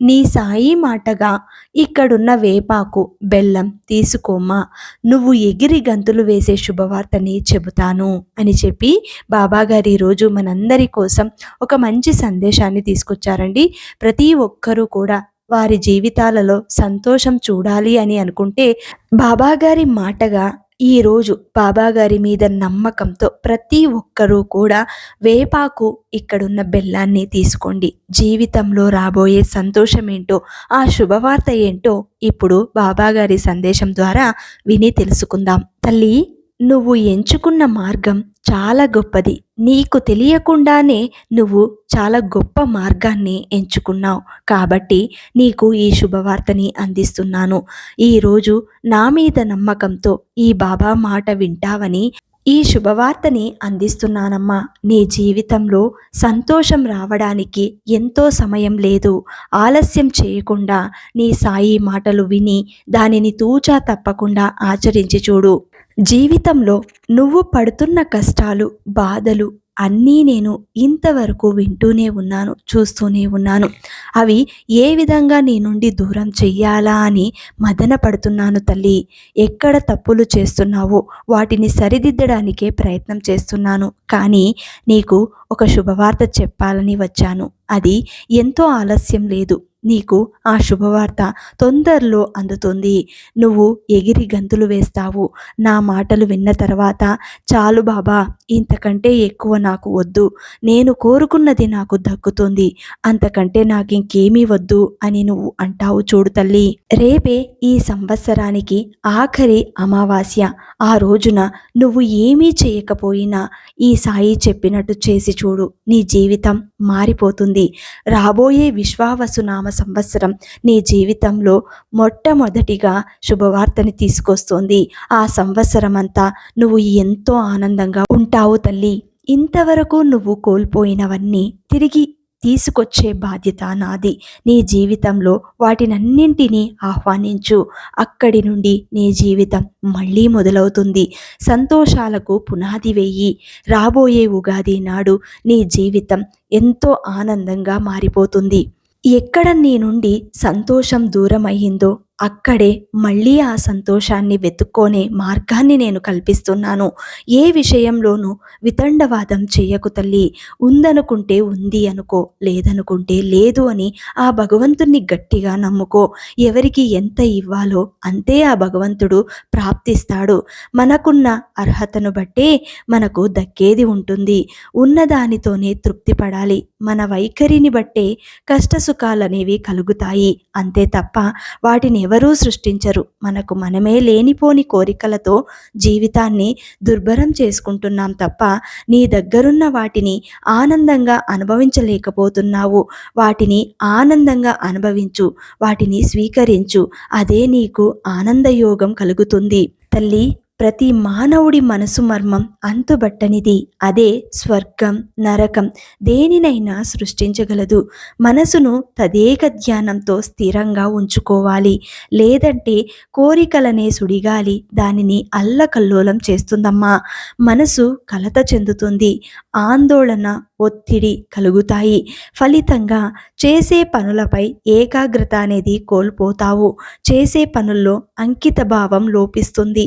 నీ సాయి మాటగా ఇక్కడున్న వేపాకు బెల్లం తీసుకోమ్మా నువ్వు ఎగిరి గంతులు వేసే శుభవార్తని చెబుతాను అని చెప్పి బాబాగారు ఈరోజు మనందరి కోసం ఒక మంచి సందేశాన్ని తీసుకొచ్చారండి. ప్రతి ఒక్కరూ కూడా వారి జీవితాలలో సంతోషం చూడాలి అని అనుకుంటే బాబాగారి మాటగా ఈరోజు బాబాగారి మీద నమ్మకంతో ప్రతి ఒక్కరూ కూడా వేపాకు ఇక్కడున్న బెల్లాన్ని తీసుకోండి. జీవితంలో రాబోయే సంతోషం ఏంటో ఆ శుభవార్త ఏంటో ఇప్పుడు బాబాగారి సందేశం ద్వారా విని తెలుసుకుందాం. తల్లి నువ్వు ఎంచుకున్న మార్గం చాలా గొప్పది. నీకు తెలియకుండానే నువ్వు చాలా గొప్ప మార్గాన్ని ఎంచుకున్నావు. కాబట్టి నీకు ఈ శుభవార్తని అందిస్తున్నాను. ఈరోజు నా మీద నమ్మకంతో ఈ బాబా మాట వింటావని ఈ శుభవార్తని అందిస్తున్నానమ్మా. నీ జీవితంలో సంతోషం రావడానికి ఎంతో సమయం లేదు. ఆలస్యం చేయకుండా నీ సాయి మాటలు విని దానిని తూచా తప్పకుండా ఆచరించి చూడు. జీవితంలో నువ్వు పడుతున్న కష్టాలు బాధలు అన్నీ నేను ఇంతవరకు వింటూనే ఉన్నాను చూస్తూనే ఉన్నాను. అవి ఏ విధంగా నీ నుండి దూరం చెయ్యాలా అని మదన పడుతున్నాను తల్లి. ఎక్కడ తప్పులు చేస్తున్నావో వాటిని సరిదిద్దడానికే ప్రయత్నం చేస్తున్నాను. కానీ నీకు ఒక శుభవార్త చెప్పాలని వచ్చాను. అది ఎంతో ఆలస్యం లేదు. నీకు ఆ శుభవార్త తొందరలో అందుతుంది. నువ్వు ఎగిరి గంతులు వేస్తావు. నా మాటలు విన్న తర్వాత చాలు బాబా ఇంతకంటే ఎక్కువ నాకు వద్దు. నేను కోరుకున్నది నాకు దక్కుతుంది. అంతకంటే నాకు ఇంకేమీ వద్దు అని నువ్వు అంటావు చూడు తల్లి. రేపే ఈ సంవత్సరానికి ఆఖరి అమావాస్య. ఆ రోజున నువ్వు ఏమీ చేయకపోయినా ఈ సాయి చెప్పినట్టు చేసి చూడు. నీ జీవితం మారిపోతుంది. రాబోయే విశ్వావసునామ సంవత్సరం నీ జీవితంలో మొట్టమొదటిగా శుభవార్తని తీసుకొస్తుంది. ఆ సంవత్సరం అంతా నువ్వు ఎంతో ఆనందంగా ఉంటావు తల్లి. ఇంతవరకు నువ్వు కోల్పోయినవన్నీ తిరిగి తీసుకొచ్చే బాధ్యత నాది. నీ జీవితంలో వాటినన్నింటినీ ఆహ్వానించు. అక్కడి నుండి నీ జీవితం మళ్ళీ మొదలవుతుంది. సంతోషాలకు పునాది వేయి. రాబోయే ఉగాది నాడు నీ జీవితం ఎంతో ఆనందంగా మారిపోతుంది. ఎక్కడ నీ నుండి సంతోషం దూరమయ్యిందో. అక్కడే మళ్ళీ ఆ సంతోషాన్ని వెతుక్కొనే మార్గాన్ని నేను కల్పిస్తున్నాను. ఏ విషయంలోనూ వితండవాదం చెయ్యకు తల్లి. ఉందనుకుంటే ఉంది అనుకో లేదనుకుంటే లేదు అని ఆ భగవంతుణ్ణి గట్టిగా నమ్ముకో. ఎవరికి ఎంత ఇవ్వాలో అంతే ఆ భగవంతుడు ప్రాప్తిస్తాడు. మనకున్న అర్హతను బట్టే మనకు దక్కేది ఉంటుంది. ఉన్నదానితోనే తృప్తి పడాలి మన వైఖరిని బట్టే కష్టసుఖాలనేవి కలుగుతాయి. అంతే తప్ప వాటిని ఎవరూ సృష్టించరు. మనకు మనమే లేనిపోని కోరికలతో జీవితాన్ని దుర్భరం చేసుకుంటున్నాం తప్ప నీ దగ్గరున్న వాటిని ఆనందంగా అనుభవించలేకపోతున్నావు. వాటిని ఆనందంగా అనుభవించు. వాటిని స్వీకరించు. అదే నీకు ఆనందయోగం కలుగుతుంది. తల్లి ప్రతి మానవుడి మనసు మర్మం అంతుబట్టనిది. అదే స్వర్గం నరకం దేనినైనా సృష్టించగలదు. మనసును తదేక ధ్యానంతో స్థిరంగా ఉంచుకోవాలి. లేదంటే కోరికలనే సుడిగాలి. దానిని అల్లకల్లోలం చేస్తుందమ్మా. మనసు కలత చెందుతుంది. ఆందోళన ఒత్తిడి కలుగుతాయి. ఫలితంగా చేసే పనులపై ఏకాగ్రత అనేది కోల్పోతావు. చేసే పనుల్లో అంకిత భావం లోపిస్తుంది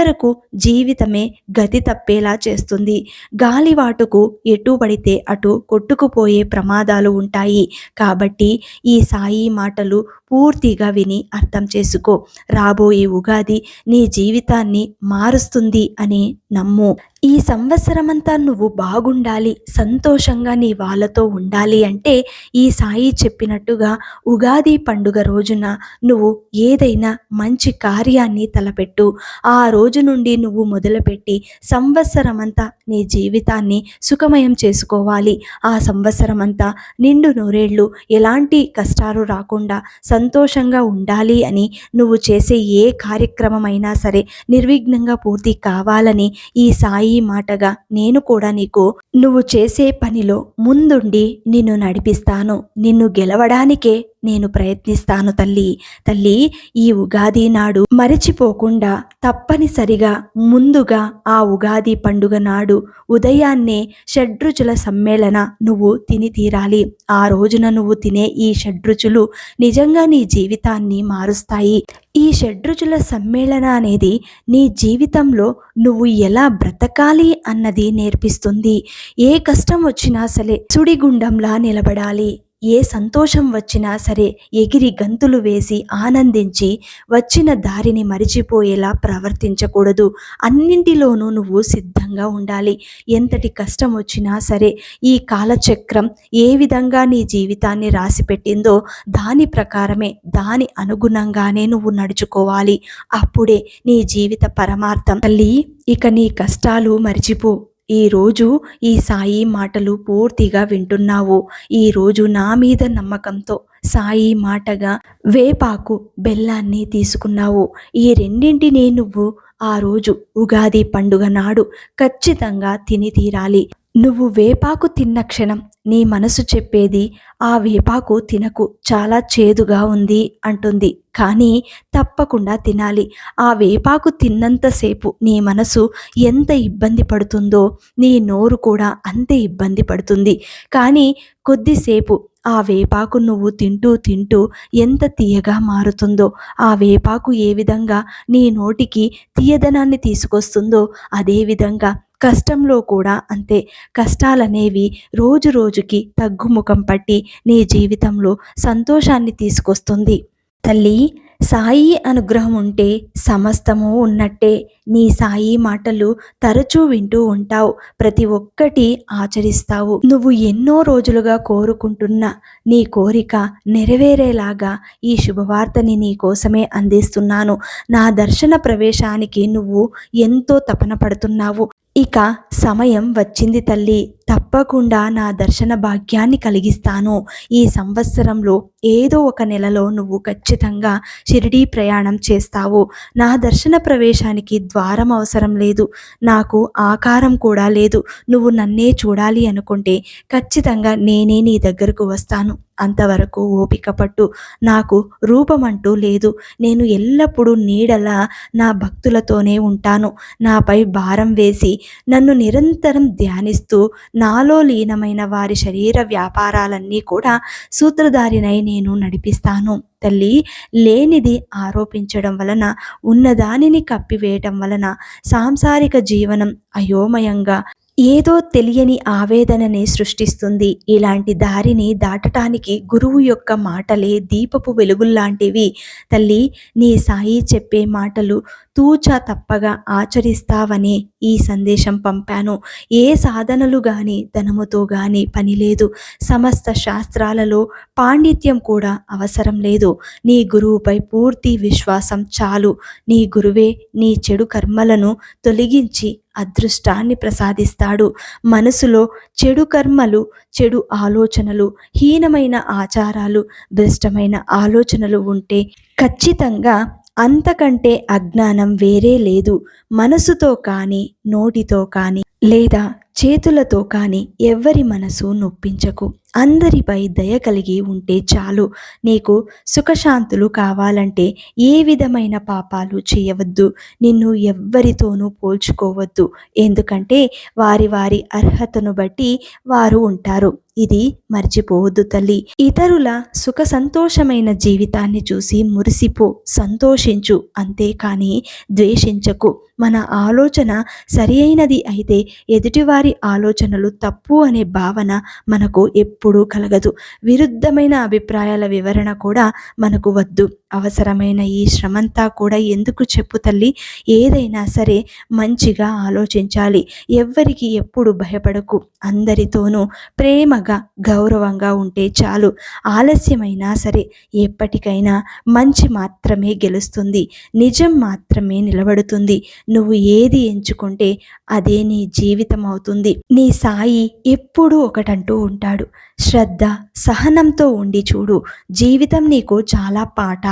చివరకు జీవితమే గతి తప్పేలా చేస్తుంది. గాలివాటుకు ఎటు పడితే అటు కొట్టుకుపోయే ప్రమాదాలు ఉంటాయి. కాబట్టి ఈ సాయి మాటలు పూర్తిగా విని అర్థం చేసుకో. రాబోయే ఉగాది నీ జీవితాన్ని మారుస్తుంది అని నమ్ము. ఈ సంవత్సరమంతా నువ్వు బాగుండాలి సంతోషంగా నీ వాళ్ళతో ఉండాలి అంటే ఈ సాయి చెప్పినట్టుగా ఉగాది పండుగ రోజున నువ్వు ఏదైనా మంచి కార్యాన్ని తలపెట్టు. ఆ రోజు రోజు నుండి నువ్వు మొదలుపెట్టి సంవత్సరమంతా నీ జీవితాన్ని సుఖమయం చేసుకోవాలి. ఆ సంవత్సరమంతా నిండు నూరేళ్ళు ఎలాంటి కష్టాలు రాకుండా సంతోషంగా ఉండాలి అని నువ్వు చేసే ఏ కార్యక్రమమైనా సరే నిర్విఘ్నంగా పూర్తి కావాలని ఈ సాయి మాటగా నేను కూడా నీకు నువ్వు చేసే పనిలో ముందుండి నిన్ను నడిపిస్తాను. నిన్ను గెలవడానికే నేను ప్రయత్నిస్తాను తల్లి. తల్లి ఈ ఉగాది నాడు మరచిపోకుండా తప్పనిసరిగా ముందుగా ఆ ఉగాది పండుగ నాడు ఉదయాన్నే షడ్రుచుల సమ్మేళన నువ్వు తిని తీరాలి. ఆ రోజున నువ్వు తినే ఈ షడ్రుచులు నిజంగా నీ జీవితాన్ని మారుస్తాయి. ఈ షడ్రుచుల సమ్మేళన అనేది నీ జీవితంలో నువ్వు ఎలా బ్రతకాలి అన్నది నేర్పిస్తుంది. ఏ కష్టం వచ్చినా సరే సుడిగుండంలా నిలబడాలి. ఏ సంతోషం వచ్చినా సరే ఎగిరి గంతులు వేసి ఆనందించి వచ్చిన దారిని మరిచిపోయేలా ప్రవర్తించకూడదు. అన్నింటిలోనూ నువ్వు సిద్ధంగా ఉండాలి. ఎంతటి కష్టం వచ్చినా సరే ఈ కాలచక్రం ఏ విధంగా నీ జీవితాన్ని రాసిపెట్టిందో దాని ప్రకారమే దాని అనుగుణంగానే నువ్వు నడుచుకోవాలి. అప్పుడే నీ జీవిత పరమార్థం తల్లి ఇక నీ కష్టాలు మరిచిపో. ఈరోజు ఈ సాయి మాటలు పూర్తిగా వింటున్నావు. ఈరోజు నా మీద నమ్మకంతో సాయి మాటగా వేపాకు బెల్లాన్ని తీసుకున్నావు. ఈ రెండింటినీ నువ్వు ఆ రోజు ఉగాది పండుగ నాడు ఖచ్చితంగా తిని తీరాలి. నువ్వు వేపాకు తిన్న క్షణం నీ మనసు చెప్పేది ఆ వేపాకు తినకు చాలా చేదుగా ఉంది అంటుంది. కానీ తప్పకుండా తినాలి. ఆ వేపాకు తిన్నంతసేపు నీ మనసు ఎంత ఇబ్బంది పడుతుందో నీ నోరు కూడా అంతే ఇబ్బంది పడుతుంది. కానీ కొద్దిసేపు ఆ వేపాకు నువ్వు తింటూ తింటూ ఎంత తీయగా మారుతుందో ఆ వేపాకు ఏ విధంగా నీ నోటికి తీయదనాన్ని తీసుకొస్తుందో అదేవిధంగా కష్టంలో కూడా అంతే. కష్టాలనేవి రోజు రోజుకి తగ్గుముఖం పట్టి నీ జీవితంలో సంతోషాన్ని తీసుకొస్తుంది. తల్లి సాయి అనుగ్రహం ఉంటే సమస్తము ఉన్నట్టే. నీ సాయి మాటలు తరచూ వింటూ ఉంటావు. ప్రతి ఒక్కటి ఆచరిస్తావు. నువ్వు ఎన్నో రోజులుగా కోరుకుంటున్న నీ కోరిక నెరవేరేలాగా ఈ శుభవార్తని నీ కోసమే అందిస్తున్నాను. నా దర్శన ప్రవేశానికి నువ్వు ఎంతో తపన పడుతున్నావు. ఇక సమయం వచ్చింది తల్లి. తప్పకుండా నా దర్శన భాగ్యాన్ని కలిగిస్తాను. ఈ సంవత్సరంలో ఏదో ఒక నెలలో నువ్వు ఖచ్చితంగా షిరిడీ ప్రయాణం చేస్తావు. నా దర్శన ప్రవేశానికి ద్వారం అవసరం లేదు. నాకు ఆకారం కూడా లేదు. నువ్వు నన్నే చూడాలి అనుకుంటే ఖచ్చితంగా నేనే నీ దగ్గరకు వస్తాను. అంతవరకు ఓపిక పట్టు. నాకు రూపమంటూ లేదు. నేను ఎల్లప్పుడూ నీడలా నా భక్తులతోనే ఉంటాను. నాపై భారం వేసి నన్ను నిరంతరం ధ్యానిస్తూ నాలో లీనమైన వారి శరీర వ్యాపారాలన్నీ కూడా సూత్రధారినై నేను నడిపిస్తాను. తల్లి లేనిది ఆరోపించడం వలన ఉన్నదానిని కప్పివేయటం వలన సాంసారిక జీవనం అయోమయంగా ఏదో తెలియని ఆవేదనని సృష్టిస్తుంది. ఇలాంటి దారిని దాటటానికి గురువు యొక్క మాటలే దీపపు వెలుగుల్లాంటివి. తల్లి నీ సాయి చెప్పే మాటలు తూచా తప్పగా ఆచరిస్తావని ఈ సందేశం పంపాను. ఏ సాధనలు గాని ధనముతో గాని పని లేదు. సమస్త శాస్త్రాలలో పాండిత్యం కూడా అవసరం లేదు. నీ గురువుపై పూర్తి విశ్వాసం చాలు. నీ గురువే నీ చెడు కర్మలను తొలగించి అదృష్టాన్ని ప్రసాదిస్తాడు. మనసులో చెడు కర్మలు చెడు ఆలోచనలు హీనమైన ఆచారాలు దుష్టమైన ఆలోచనలు ఉంటే ఖచ్చితంగా అంతకంటే అజ్ఞానం వేరే లేదు. మనసుతో కానీ నోటితో కానీ లేదా చేతులతో కానీ ఎవ్వరి మనసు నొప్పించకు. అందరిపై దయ కలిగి ఉంటే చాలు. నీకు సుఖశాంతులు కావాలంటే ఏ విధమైన పాపాలు చేయవద్దు. నిన్ను ఎవ్వరితోనూ పోల్చుకోవద్దు. ఎందుకంటే వారి వారి అర్హతను బట్టి వారు ఉంటారు. ఇది మర్చిపోవద్దు తల్లి. ఇతరుల సుఖ సంతోషమైన జీవితాన్ని చూసి మురిసిపో సంతోషించు అంతేకాని ద్వేషించకు. మన ఆలోచన సరి అయినది అయితే ఎదుటివారి ఆలోచనలు తప్పు అనే భావన మనకు ఎప్పుడు కలగదు. విరుద్ధమైన అభిప్రాయాల వివరణ కూడా మనకు వద్దు. అవసరమైన ఈ శ్రమంతా కూడా ఎందుకు చెప్పు తల్లి? ఏదైనా సరే మంచిగా ఆలోచించాలి. ఎవ్వరికి ఎప్పుడు భయపడకు. అందరితోనూ ప్రేమగా గౌరవంగా ఉంటే చాలు. ఆలస్యమైనా సరే ఎప్పటికైనా మంచి మాత్రమే గెలుస్తుంది. నిజం మాత్రమే నిలబడుతుంది. నువ్వు ఏది ఎంచుకుంటే అదే నీ జీవితం అవుతుంది. నీ సాయి ఎప్పుడూ ఒకటంటూ ఉంటాడు. శ్రద్ధ సహనంతో ఉండి చూడు. జీవితం నీకు చాలా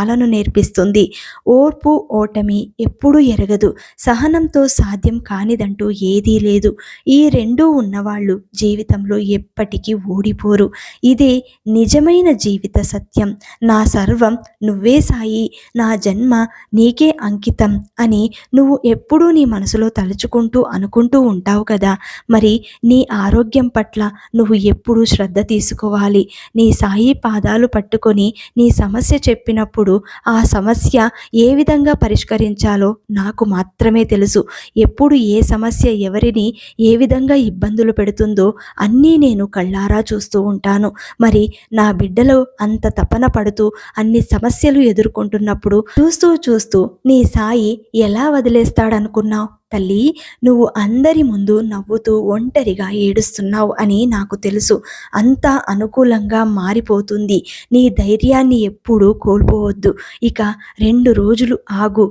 పాఠాలను నేర్పిస్తుంది. ఓర్పు ఓటమి ఎప్పుడూ ఎరగదు. సహనంతో సాధ్యం కానిదంటూ ఏదీ లేదు. ఈ రెండూ ఉన్నవాళ్ళు జీవితంలో ఎప్పటికీ ఓడిపోరు. ఇదే నిజమైన జీవిత సత్యం. నా సర్వం నువ్వే సాయి. నా జన్మ నీకే అంకితం అని నువ్వు ఎప్పుడూ నీ మనసులో తలుచుకుంటూ అనుకుంటూ ఉంటావు కదా. మరి నీ ఆరోగ్యం పట్ల నువ్వు ఎప్పుడూ శ్రద్ధ తీసుకోవాలి. నీ సాయి పాదాలు పట్టుకొని నీ సమస్య చెప్పినప్పుడు ఆ సమస్య ఏ విధంగా పరిష్కరించాలో నాకు మాత్రమే తెలుసు. ఎప్పుడు ఏ సమస్య ఎవరిని ఏ విధంగా ఇబ్బందులు పెడుతుందో అన్నీ నేను కళ్ళారా చూస్తూ ఉంటాను. మరి నా బిడ్డలో అంత తపన పడుతూ అన్ని సమస్యలు ఎదుర్కొంటున్నప్పుడు చూస్తూ చూస్తూ నీ సాయి ఎలా వదిలేస్తాడనుకున్నావు? తల్లి నువ్వు అందరి ముందు నవ్వుతూ ఒంటరిగా ఏడుస్తున్నావు అని నాకు తెలుసు. అంతా అనుకూలంగా మారిపోతుంది. నీ ధైర్యాన్ని ఎప్పుడూ కోల్పోవద్దు. ఇక రెండు రోజులు ఆగు.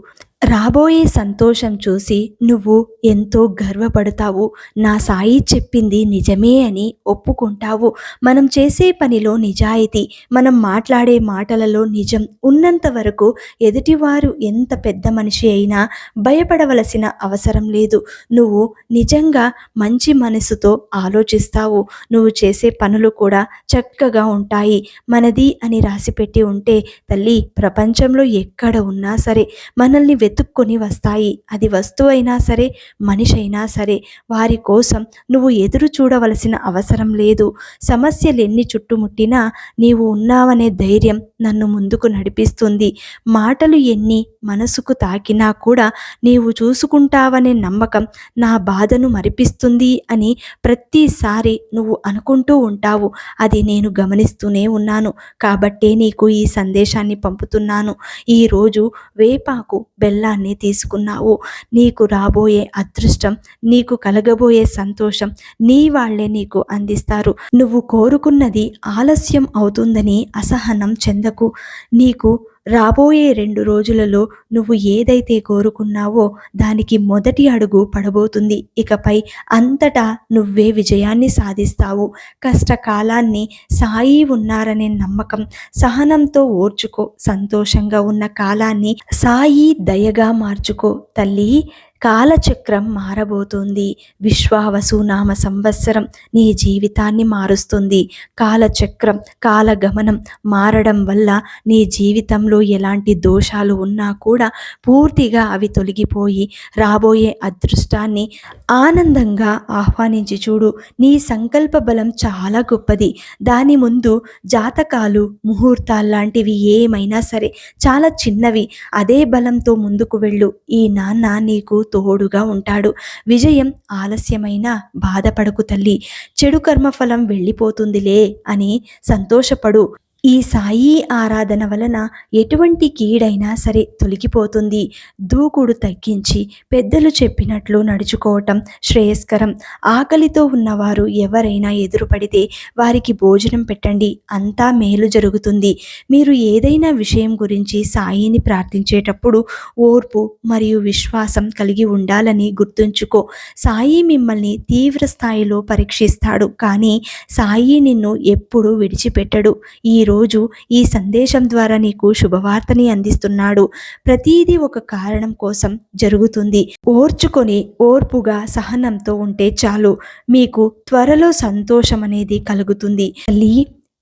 రాబోయే సంతోషం చూసి నువ్వు ఎంతో గర్వపడతావు. నా సాయి చెప్పింది నిజమే అని ఒప్పుకుంటావు. మనం చేసే పనిలో నిజాయితీ మనం మాట్లాడే మాటలలో నిజం ఉన్నంత వరకు ఎదుటివారు ఎంత పెద్ద మనిషి అయినా భయపడవలసిన అవసరం లేదు. నువ్వు నిజంగా మంచి మనసుతో ఆలోచిస్తావు. నువ్వు చేసే పనులు కూడా చక్కగా ఉంటాయి. మనది అని రాసిపెట్టి ఉంటే తల్లి ప్రపంచంలో ఎక్కడ ఉన్నా సరే మనల్ని వెతుక్కొని వస్తాయి. అది వస్తువు అయినా సరే మనిషి అయినా సరే వారి కోసం నువ్వు ఎదురు చూడవలసిన అవసరం లేదు. సమస్యలు ఎన్ని చుట్టుముట్టినా నీవు ఉన్నావనే ధైర్యం నన్ను ముందుకు నడిపిస్తుంది. మాటలు ఎన్ని మనసుకు తాకినా కూడా నీవు చూసుకుంటావనే నమ్మకం నా బాధను మరిపిస్తుంది అని ప్రతిసారి నువ్వు అనుకుంటూ ఉంటావు. అది నేను గమనిస్తూనే ఉన్నాను. కాబట్టే నీకు ఈ సందేశాన్ని పంపుతున్నాను. ఈరోజు వేపాకు బెల్లాన్ని తీసుకున్నావు. నీకు రాబోయే అదృష్టం నీకు కలగబోయే సంతోషం నీ వాళ్ళే నీకు అందిస్తారు. నువ్వు కోరుకున్నది ఆలస్యం అవుతుందని అసహనం చెందకు. నీకు రాబోయే రెండు రోజులలో నువ్వు ఏదైతే కోరుకున్నావో దానికి మొదటి అడుగు పడబోతుంది. ఇకపై అంతటా నువ్వే విజయాన్ని సాధిస్తావు. కష్టకాలాన్ని సాయి ఉన్నారనే నమ్మకం సహనంతో ఓర్చుకో. సంతోషంగా ఉన్న కాలాన్ని సాయి దయగా మార్చుకో. తల్లి కాలచక్రం మారబోతుంది. విశ్వావసు నామ సంవత్సరం నీ జీవితాన్ని మారుస్తుంది. కాలచక్రం కాలగమనం మారడం వల్ల నీ జీవితంలో ఎలాంటి దోషాలు ఉన్నా కూడా పూర్తిగా అవి తొలగిపోయి రాబోయే అదృష్టాన్ని ఆనందంగా ఆహ్వానించి చూడు. నీ సంకల్ప బలం చాలా గొప్పది. దాని ముందు జాతకాలు ముహూర్తాలు లాంటివి ఏమైనా సరే చాలా చిన్నవి. అదే బలంతో ముందుకు వెళ్ళు. ఈ నాన్న నీకు తోడుగా ఉంటాడు. విజయం ఆలస్యమైన బాధపడకు తల్లి. చెడు కర్మఫలం వెళ్ళిపోతుందిలే అని సంతోషపడు. ఈ సాయి ఆరాధన వలన ఎటువంటి కీడైనా సరే తొలగిపోతుంది. దూకుడు తగ్గించి పెద్దలు చెప్పినట్లు నడుచుకోవటం శ్రేయస్కరం. ఆకలితో ఉన్నవారు ఎవరైనా ఎదురుపడితే వారికి భోజనం పెట్టండి అంతా మేలు జరుగుతుంది. మీరు ఏదైనా విషయం గురించి సాయిని ప్రార్థించేటప్పుడు ఓర్పు మరియు విశ్వాసం కలిగి ఉండాలని గుర్తుంచుకో. సాయి మిమ్మల్ని తీవ్ర స్థాయిలో పరీక్షిస్తాడు కానీ సాయి నిన్ను ఎప్పుడూ విడిచిపెట్టడు. ఈ ఈరోజు ఈ సందేశం ద్వారా నీకు శుభవార్తని అందిస్తున్నాడు. ప్రతీది ఒక కారణం కోసం జరుగుతుంది. ఓర్చుకొని ఓర్పుగా సహనంతో ఉంటే చాలు. మీకు త్వరలో సంతోషం అనేది కలుగుతుంది. తల్లి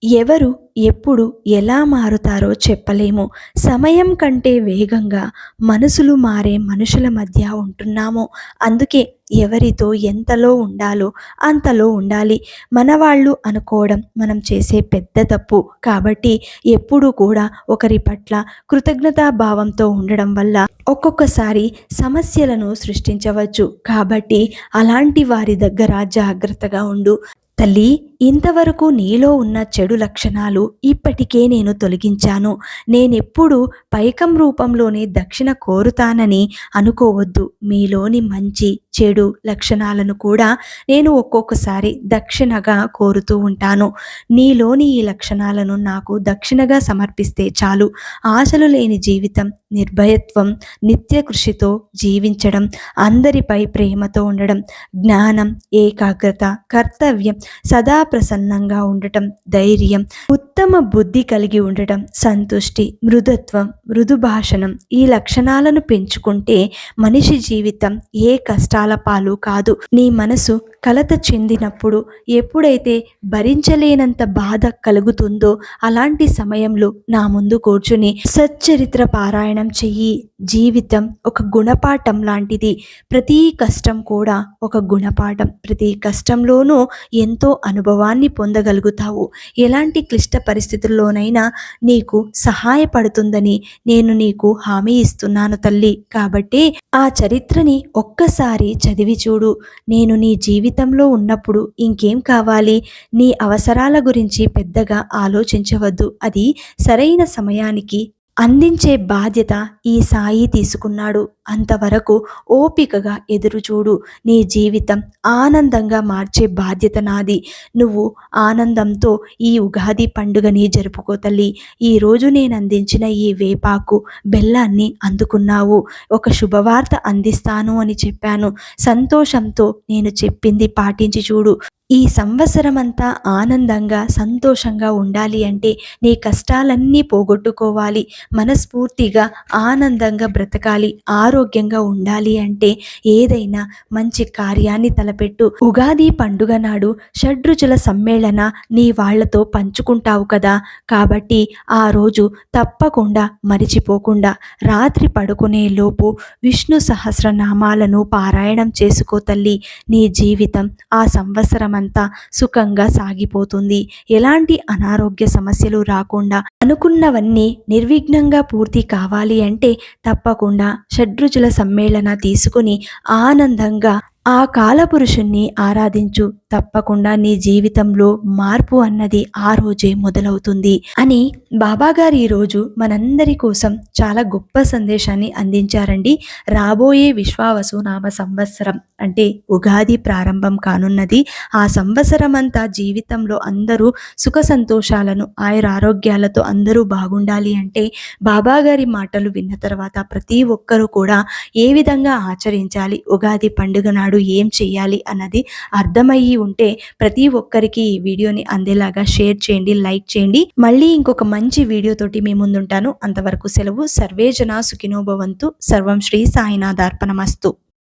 ఎవరు ఎప్పుడు ఎలా మారుతారో చెప్పలేము. సమయం కంటే వేగంగా మనసులు మారే మనుషుల మధ్య ఉంటున్నాము. అందుకే ఎవరితో ఎంతలో ఉండాలో అంతలో ఉండాలి. మన వాళ్ళు అనుకోవడం మనం చేసే పెద్ద తప్పు. కాబట్టి ఎప్పుడూ కూడా ఒకరి పట్ల కృతజ్ఞతాభావంతో ఉండడం వల్ల ఒక్కొక్కసారి సమస్యలను సృష్టించవచ్చు. కాబట్టి అలాంటి వారి దగ్గర జాగ్రత్తగా ఉండు. తల్లి ఇంతవరకు నీలో ఉన్న చెడు లక్షణాలు ఇప్పటికే నేను తొలగించాను. నేనెప్పుడు పైకం రూపంలోనే దక్షిణ కోరుతానని అనుకోవద్దు. మీలోని మంచి చెడు లక్షణాలను కూడా నేను ఒక్కొక్కసారి దక్షిణగా కోరుతూ ఉంటాను. నీలోని ఈ లక్షణాలను నాకు దక్షిణగా సమర్పిస్తే చాలు. ఆశలు లేని జీవితం నిర్భయత్వం నిత్య కృషితో జీవించడం అందరిపై ప్రేమతో ఉండడం జ్ఞానం ఏకాగ్రత కర్తవ్యం సదా ప్రసన్నంగా ఉండటం ధైర్యం ఉత్తమ బుద్ధి కలిగి ఉండటం సంతుష్టి మృదుత్వం మృదు భాషణం ఈ లక్షణాలను పెంచుకుంటే మనిషి జీవితం ఏ కష్టాల పాలు కాదు. నీ మనసు కలత చెందినప్పుడు ఎప్పుడైతే భరించలేనంత బాధ కలుగుతుందో అలాంటి సమయంలో నా ముందు కూర్చుని సచ్చరిత్ర పారాయణం చెయ్యి. జీవితం ఒక గుణపాఠం లాంటిది. ప్రతి కష్టం కూడా ఒక గుణపాఠం. ప్రతి కష్టంలోనూ ఎంతో అనుభవం అనుభవాన్ని పొందగలుగుతావు. ఎలాంటి క్లిష్ట పరిస్థితుల్లోనైనా నీకు సహాయపడుతుందని నేను నీకు హామీ ఇస్తున్నాను తల్లి. కాబట్టి ఆ చరిత్రని ఒక్కసారి చదివి చూడు. నేను నీ జీవితంలో ఉన్నప్పుడు ఇంకేం కావాలి? నీ అవసరాల గురించి పెద్దగా ఆలోచించవద్దు. అది సరైన సమయానికి అందించే బాధ్యత ఈ సాయి తీసుకున్నాడు. అంతవరకు ఓపికగా ఎదురుచూడు. నీ జీవితం ఆనందంగా మార్చే బాధ్యత నాది. నువ్వు ఆనందంతో ఈ ఉగాది పండుగని జరుపుకో తల్లి. ఈరోజు నేను అందించిన ఈ వేపాకు బెల్లాన్ని అందుకున్నావు. ఒక శుభవార్త అందిస్తాను అని చెప్పాను. సంతోషంతో నేను చెప్పింది పాటించి చూడు. ఈ సంవత్సరమంతా ఆనందంగా సంతోషంగా ఉండాలి అంటే నీ కష్టాలన్నీ పోగొట్టుకోవాలి. మనస్ఫూర్తిగా ఆనందంగా బ్రతకాలి. ఆరోగ్యంగా ఉండాలి అంటే ఏదైనా మంచి కార్యాన్ని తలపెట్టు. ఉగాది పండుగ నాడు షడ్రుచుల సమ్మేళన నీ వాళ్ళతో పంచుకుంటావు కదా. కాబట్టి ఆ రోజు తప్పకుండా మరిచిపోకుండా రాత్రి పడుకునే లోపు విష్ణు సహస్రనామాలను పారాయణం చేసుకో తల్లి. నీ జీవితం ఆ సంవత్సరం అంతా సుఖంగా సాగిపోతుంది. ఎలాంటి అనారోగ్య సమస్యలు రాకుండా అనుకున్నవన్నీ నిర్విఘ్నంగా పూర్తి కావాలి అంటే తప్పకుండా షడ్రు షడ్రుచుల సమ్మేళన తీసుకుని ఆనందంగా ఆ కాలపురుషుణ్ణి ఆరాధించు. తప్పకుండా నీ జీవితంలో మార్పు అన్నది ఆ రోజే మొదలవుతుంది అని బాబాగారు ఈరోజు మనందరి కోసం చాలా గొప్ప సందేశాన్ని అందించారండి. రాబోయే విశ్వావసు నామ సంవత్సరం అంటే ఉగాది ప్రారంభం కానున్నది. ఆ సంవత్సరం అంతా జీవితంలో అందరూ సుఖ సంతోషాలను ఆయుర ఆరోగ్యాలతో అందరూ బాగుండాలి అంటే బాబాగారి మాటలు విన్న తర్వాత ప్రతి ఒక్కరూ కూడా ఏ విధంగా ఆచరించాలి? ఉగాది పండుగ నాడు ఏం చేయాలి అన్నది అర్థమయ్యి ఉంటే ప్రతి ఒక్కరికి ఈ వీడియోని అందేలాగా షేర్ చేయండి లైక్ చేయండి. మళ్ళీ ఇంకొక మంచి వీడియోతోటి మీ ముందుంటాను. అంతవరకు సెలవు. సర్వేజన సుఖినోభవంతు సర్వం శ్రీ సాయినాథార్పణమస్తు.